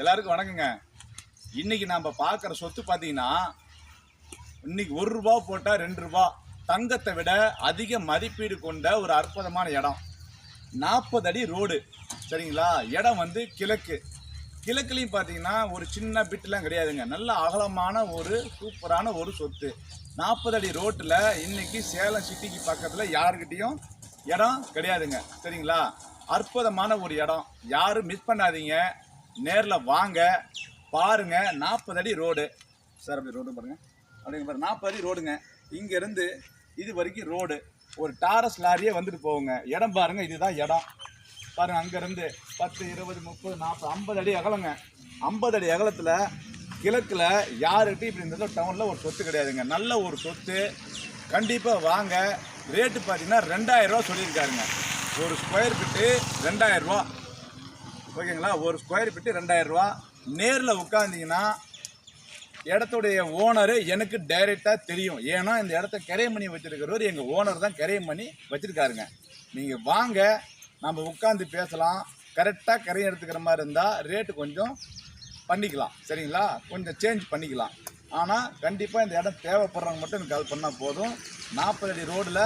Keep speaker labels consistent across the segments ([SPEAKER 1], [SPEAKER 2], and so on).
[SPEAKER 1] எல்லாருக்கும் வணக்கங்க. இன்னைக்கு நம்ம பார்க்குற சொத்து பார்த்தீங்கன்னா இன்னைக்கு ஒரு ரூபா போட்டால் ரெண்டு ரூபா. தங்கத்தை விட அதிக மதிப்பீடு கொண்ட ஒரு அற்புதமான இடம். நாற்பது அடி ரோடு. சரிங்களா? இடம் வந்து கிழக்கு. கிழக்குலையும் பார்த்தீங்கன்னா ஒரு சின்ன பிட்டுலாம் கிடையாதுங்க. நல்ல அகலமான ஒரு சூப்பரான ஒரு சொத்து. நாற்பது அடி ரோட்டில் இன்னைக்கு சேலம் சிட்டிக்கு பக்கத்தில் யாருக்கிட்டேயும் இடம் கிடையாதுங்க. சரிங்களா? அற்புதமான ஒரு இடம். யாரும் மிஸ் பண்ணாதீங்க. நேரில் வாங்க பாருங்கள் நாற்பது அடி ரோடு. சார் அப்படி ரோடு பாருங்கள் அப்படிங்க பாருங்க நாற்பது அடி ரோடுங்க. இங்கேருந்து இது வரைக்கும் ரோடு. ஒரு டாரஸ் லாரியே வந்துட்டு போகுங்க. இடம் பாருங்கள் இதுதான் இடம். பாருங்கள் அங்கேருந்து பத்து இருபது முப்பது நாற்பது ஐம்பது அடி அகலங்க. ஐம்பது அடி அகலத்தில் கிழக்கில் யாருக்கிட்டையும் இப்படி இருந்ததோ டவுனில் ஒரு சொத்து கிடையாதுங்க. நல்ல ஒரு சொத்து. கண்டிப்பாக வாங்க. ரேட்டு பார்த்தீங்கன்னா ரெண்டாயிரரூவா சொல்லியிருக்காருங்க. ஒரு ஸ்கொயர் ஃபீட்டு ரெண்டாயிரரூவா ஓகேங்களா? ஒரு ஸ்கொயர் ஃபீட்டு ரெண்டாயிரம் ரூபா. நேரில் உட்காந்திங்கன்னா இடத்துடைய ஓனரு எனக்கு டைரெக்டாக தெரியும். ஏன்னா இந்த இடத்த கரையம் பண்ணி வச்சுருக்கிறவர் எங்கள் ஓனர் தான் கரையம் பண்ணி வச்சுருக்காருங்க. நீங்கள் வாங்க நம்ம உட்காந்து பேசலாம். கரெக்டாக கரையம் எடுத்துக்கிற மாதிரி இருந்தால் ரேட்டு கொஞ்சம் பண்ணிக்கலாம். சரிங்களா? கொஞ்சம் சேஞ்ச் பண்ணிக்கலாம். ஆனால் கண்டிப்பாக இந்த இடம் தேவைப்படுறவங்க மட்டும் எனக்கு கால் பண்ணால் போதும். நாற்பது அடி ரோடில்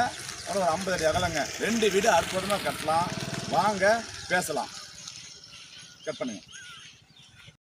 [SPEAKER 1] ஒரு ஐம்பது அடி அகலங்க. ரெண்டு வீடு அற்புதமாக கட்டலாம். வாங்க பேசலாம். चपने